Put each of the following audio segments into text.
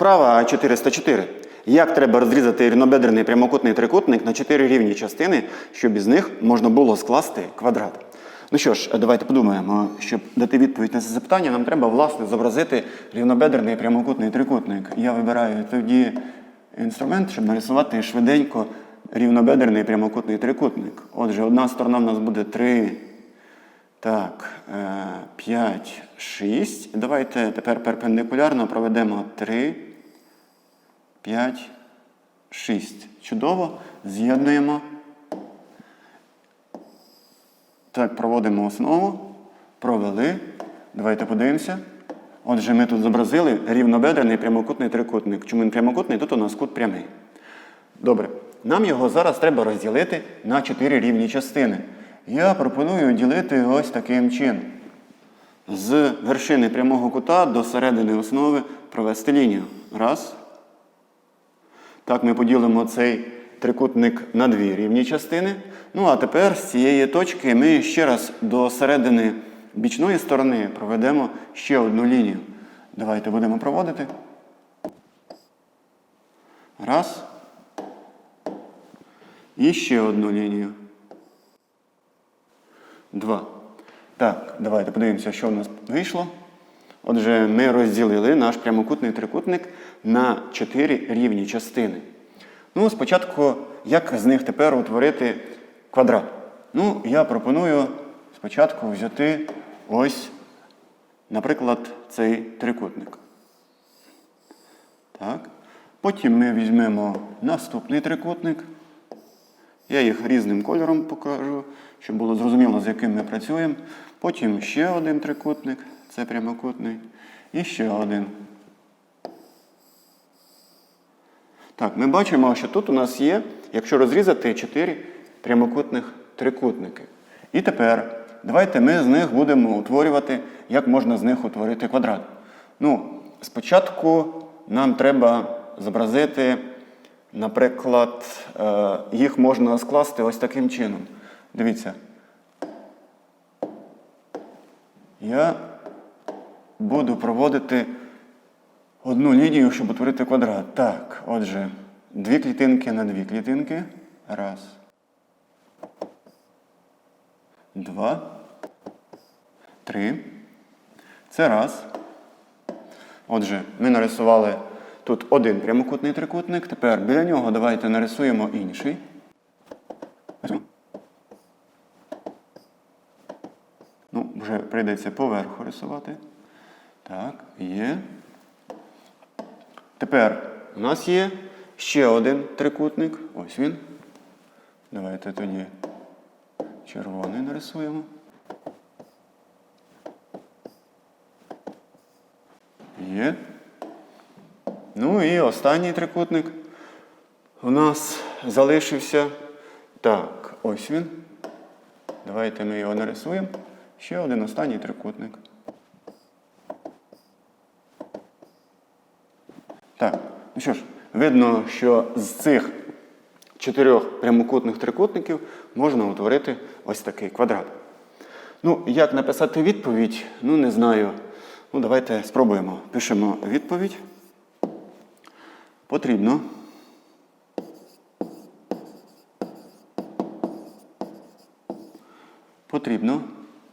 Вправа 404. Як треба розрізати рівнобедрений прямокутний трикутник на 4 рівні частини, щоб із них можна було скласти квадрат? Ну що ж, давайте подумаємо, щоб дати відповідь на це запитання, нам треба власне зобразити рівнобедрений прямокутний трикутник. Я вибираю тоді інструмент, щоб нарисувати швиденько рівнобедрений прямокутний трикутник. Отже, одна сторона в нас буде 3. Так, 5, 6. Давайте тепер перпендикулярно проведемо 3, 5, 6. Чудово. З'єднуємо. Так, проводимо основу. Провели. Давайте подивимося. Отже, ми тут зобразили рівнобедрений прямокутний трикутник. Чому він прямокутний? Тут у нас кут прямий. Добре. Нам його зараз треба розділити на 4 рівні частини. Я пропоную ділити ось таким чином. З вершини прямого кута до середини основи провести лінію. Раз. Так, ми поділимо цей трикутник на дві рівні частини. Ну, а тепер з цієї точки ми ще раз до середини бічної сторони проведемо ще одну лінію. Давайте будемо проводити. Раз. І ще одну лінію. Два. Так, давайте подивимося, що в нас вийшло. Отже, ми розділили наш прямокутний трикутник на чотири рівні частини. Ну, спочатку, як з них тепер утворити квадрат? Ну, я пропоную спочатку взяти ось, наприклад, цей трикутник. Так. Потім ми візьмемо наступний трикутник. Я їх різним кольором покажу, щоб було зрозуміло, з яким ми працюємо. Потім ще один трикутник, це прямокутний. І ще один. Так, ми бачимо, що тут у нас є, якщо розрізати, 4 прямокутних трикутники. І тепер давайте ми з них будемо утворювати, як можна з них утворити квадрат. Ну, спочатку нам треба зобразити. Наприклад, е, їх можна скласти ось таким чином. Дивіться. Я буду проводити одну лінію, щоб утворити квадрат. Так, отже, дві клітинки на дві клітинки. Раз. Два. Три. Це раз. Отже, ми нарисували. Тут один прямокутний трикутник. Тепер біля нього давайте нарисуємо інший. Ну, вже прийдеться поверху рисувати. Так, є. Тепер у нас є ще один трикутник. Ось він. Давайте тоді червоний нарисуємо. Є. Ну і останній трикутник у нас залишився. Так, ось він. Давайте ми його нарисуємо. Ще один останній трикутник. Так, ну що ж, видно, що з цих чотирьох прямокутних трикутників можна утворити ось такий квадрат. Ну, як написати відповідь, ну не знаю. Ну, давайте спробуємо. Пишемо відповідь. Потрібно. Потрібно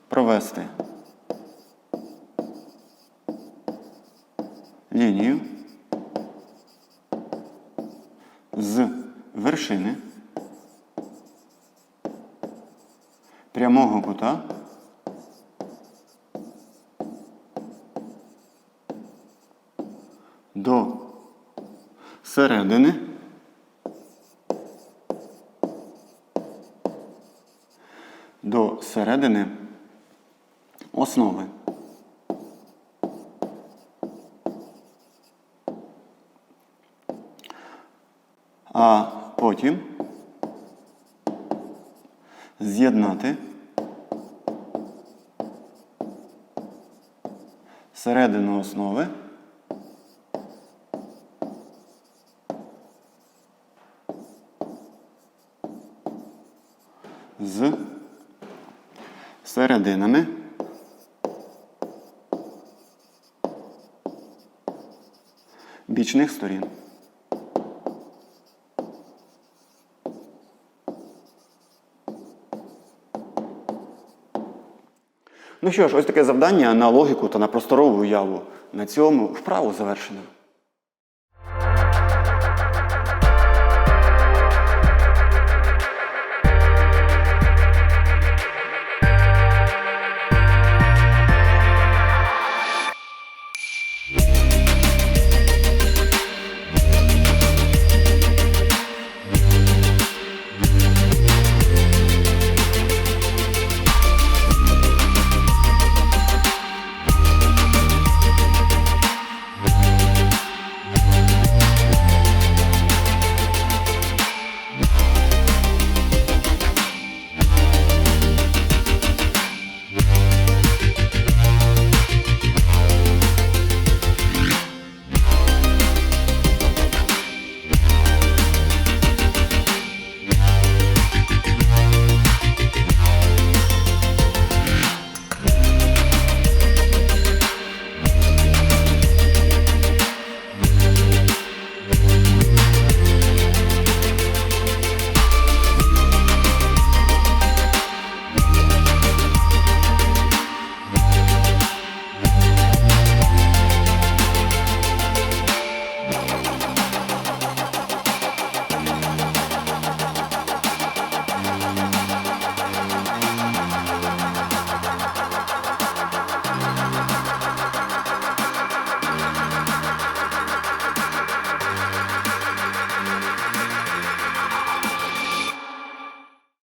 провести лінію з вершини прямого кута до середини до середини основи. А потім з'єднати середину основи з серединами бічних сторін. Ну що ж, ось таке завдання на логіку та на просторову уяву. На цьому вправу завершено.